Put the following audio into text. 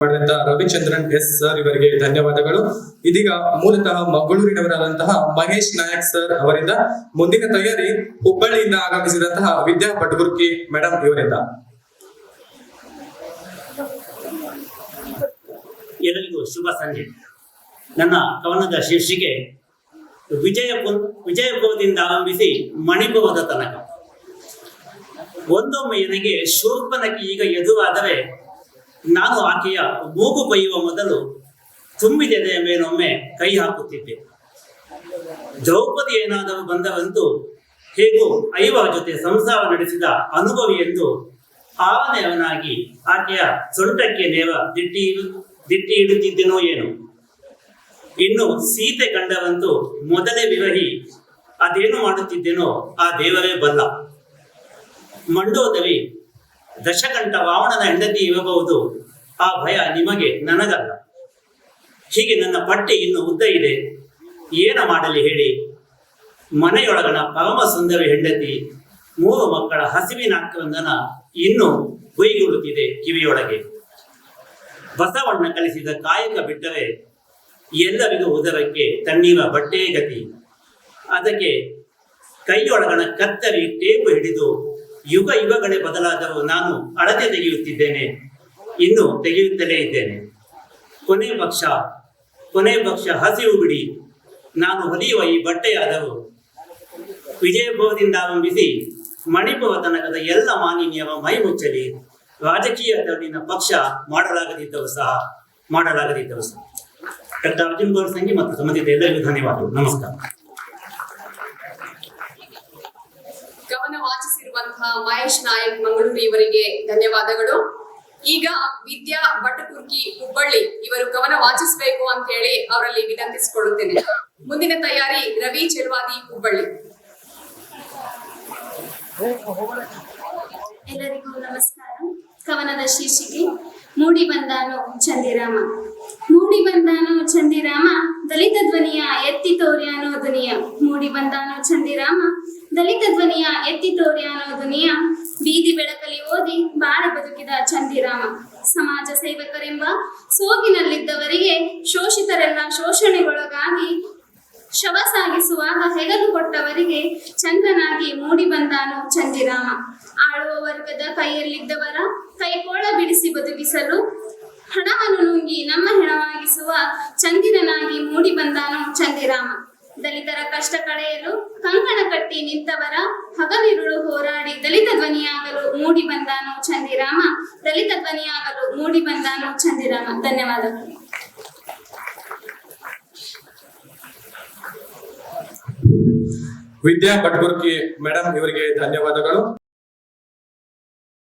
ಮಾಡಿದಂತ Ravichandran yes sir ಇವರಿಗೆ ಧನ್ಯವಾದಗಳು. ಇದೀಗ ಮೂಲತಃ ಮಂಗಳೂರಿನವರಾದಂತಹ ಮಹೇಶ್ ನಾಯಕ್ ಸರ್ ಅವರಿಂದ ಮುಂದಿನ ತಯಾರಿ ಹುಬ್ಬಳ್ಳಿಯಿಂದ ಆಗಮಿಸಿದಂತಹ ವಿದ್ಯಾ ಪಟಗುರ್ಕಿ ಮೇಡಮ್ ಇವರಿಂದ. ಎಲ್ಲರಿಗೂ ಶುಭ ಸಂಜೆ. ನನ್ನ ಕವನದ ಶೀರ್ಷಿಕೆ ವಿಜಯಪುರ ವಿಜಯಪುರದಿಂದ ಆರಂಭಿಸಿ ಮಣಿಪುರದ ತನಕ. ಒಂದೊಮ್ಮೆ ನನಗೆ ಶೂರ್ಪನಕ್ಕೆ ಈಗ ಎದುರಾದರೆ ನಾನು ಆಕೆಯ ಮೂಗು ಕೊಯ್ಯುವ ಮೊದಲು ತುಂಬಿದೆದೆಯ ಮೇಲೊಮ್ಮೆ ಕೈ ಹಾಕುತ್ತಿದ್ದೆ. ದ್ರೌಪದಿ ಏನಾದರೂ ಬಂದವಂತೂ ಹೇಗೂ ಐವ ಜೊತೆ ಸಂಸಾರ ನಡೆಸಿದ ಅನುಭವಿ ಎಂದು ಆವನೆಯವನಾಗಿ ಆಕೆಯ ಸೊಂಟಕ್ಕೆ ನೇರ ದಿಟ್ಟಿ ದಿಟ್ಟಿ ಇಡುತ್ತಿದ್ದೆನೋ ಏನು. ಇನ್ನು ಸೀತೆ ಕಂಡವಂತೂ ಮೊದಲೇ ವಿರಹಿ ಅದೇನು ಮಾಡುತ್ತಿದ್ದೇನೋ ಆ ದೇವರೇ ಬಲ್ಲ. ಮಂಡೋದರಿ ದಶಕಂಠ ವಾವಣನ ಹೆಂಡತಿ ಇರಬಹುದು, ಆ ಭಯ ನಿಮಗೆ ನನಗಲ್ಲ. ಹೀಗೆ ನನ್ನ ಪಟ್ಟಿ ಇನ್ನು ಉದ್ದ ಇದೆ. ಏನ ಮಾಡಲಿ ಹೇಳಿ. ಮನೆಯೊಳಗನ ಪರಮ ಸುಂದರಿ ಹೆಂಡತಿ, ಮೂರು ಮಕ್ಕಳ ಹಸಿವಿನ ಆಕ್ರಂದನ ಇನ್ನೂ ಹುಯಿಗುಡುತ್ತಿದೆ ಕಿವಿಯೊಳಗೆ. ಬಸವಣ್ಣ ಕಲಿಸಿದ ಕಾಯಕ ಬಿಟ್ಟರೆ ಎಲ್ಲರಿಗೂ ಉದರಕ್ಕೆ ತಣ್ಣೀರ ಬಟ್ಟೆ ಗತಿ. ಅದಕ್ಕೆ ಕೈಯೊಳಗನ ಕತ್ತರಿ ಟೇಪು ಹಿಡಿದು ಯುಗ ಯುಗಗಳೇ ಬದಲಾದವು. ನಾನು ಅಳತೆ ತೆಗೆಯುತ್ತಿದ್ದೇನೆ. ಇನ್ನು ತೆಗೆಯುತ್ತಲೇ ಇದ್ದೇನೆ. ಕೊನೆ ಪಕ್ಷ ಕೊನೆ ಪಕ್ಷ ಹಸಿವು ಬಿಡಿ. ನಾನು ಹೊಲಿಯುವ ಈ ಬಟ್ಟೆಯಾದವು. ವಿಜಯಭವದಿಂದ ಆರಂಭಿಸಿ ಮಣಿಪುರ ತನಕದ ಎಲ್ಲ ಮಾಲಿನ್ಯವ ಮೈ ಮುಚ್ಚಲಿ ರಾಜಕೀಯ ತರುಣಿನ ಪಕ್ಷ ಮಾಡಲಾಗದಿದ್ದವು ಸಹ ಮಾಡಲಾಗದಿದ್ದವು ಸಹ. ಡಾಕ್ಟರ್ ಅರ್ಜುನ್ ಗೌಡ್ ಸಂಗಿ ಮತ್ತು ಸಂಬಂಧಿತ ಎಲ್ಲರಿಗೂ ಧನ್ಯವಾದಗಳು. ನಮಸ್ಕಾರ. ಗಮನ ವಾಚಿಸಿರುವಂತಹ ಮಹೇಶ್ ನಾಯಕ್ ಮಂಗಳೂರು ಇವರಿಗೆ ಧನ್ಯವಾದಗಳು. ಈಗ ವಿದ್ಯಾ ಭಟ್ಟಕುರ್ಕಿ ಹುಬ್ಬಳ್ಳಿ ಇವರು ಗಮನ ವಾಚಿಸಬೇಕು ಅಂತ ಹೇಳಿ ಅವರಲ್ಲಿ ವಿನಂತಿಸಿಕೊಳ್ಳುತ್ತೇನೆ. ಮುಂದಿನ ತಯಾರಿ ರವಿ ಚೆಲ್ವಾದಿ ಹುಬ್ಬಳ್ಳಿ. ಎಲ್ಲರಿಗೂ ನಮಸ್ಕಾರ. ಕವನದ ಶೀರ್ಷಿಕೆ, ಮೂಡಿ ಬಂದಾನು ಚಂದಿರಾಮ ಮೂಡಿ ಬಂದಾನು ಚಂದಿರಾಮ ದಲಿತ ಧ್ವನಿಯ ಎತ್ತಿ ತೋರ್ಯಾನೋ ಧ್ವನಿಯ. ಬಂದಾನು ಚಂದಿರಾಮ? ದಲಿತ ಧ್ವನಿಯ ಎತ್ತಿ ತೋರ್ಯಾನೋ ಧ್ವನಿಯ? ಬೀದಿ ಬೆಳಕಲ್ಲಿ ಓದಿ ಬಾಳೆ ಬದುಕಿದ ಚಂದಿರಾಮ. ಸಮಾಜ ಸೇವಕರೆಂಬ ಸೋಗಿನಲ್ಲಿದ್ದವರಿಗೆ ಶೋಷಿತರೆಲ್ಲ ಶೋಷಣೆಗೊಳಗಾಗಿ ಶವ ಸಾಗಿಸುವಾಗ ಹೆಗಲು ಕೊಟ್ಟವರಿಗೆ ಚಂದ್ರನಾಗಿ ಮೂಡಿ ಬಂದಾನು ಚಂದಿರಾಮ. ಆಳುವ ವರ್ಗದ ಕೈಯಲ್ಲಿದ್ದವರ ಕೈಕೋಳ ಬಿಡಿಸಿ ಬದುಕಿಸಲು ಹಣವನ್ನು ನುಂಗಿ ನಮ್ಮ ಹೆಣವಾಗಿಸುವ ಚಂದಿರನಾಗಿ ಮೂಡಿ ಬಂದಾನು ಚಂದಿರಾಮ. ದಲಿತರ ಕಷ್ಟ ಕಳೆಯಲು ಕಂಕಣ ಕಟ್ಟಿ ನಿಂತವರ ಹಗಲಿರುಳು ಹೋರಾಡಿ ದಲಿತ ಧ್ವನಿಯಾಗಲು ಮೂಡಿ ಬಂದಾನು ಚಂದಿರಾಮ? ದಲಿತ ಧ್ವನಿಯಾಗಲು ಮೂಡಿ ಬಂದಾನು ಚಂದಿರಾಮ? ಧನ್ಯವಾದಗಳು ವಿದ್ಯಾ ಪಟ್ಗುರ್ಕಿ ಮೇಡಮ್ ಇವರಿಗೆ ಧನ್ಯವಾದಗಳು.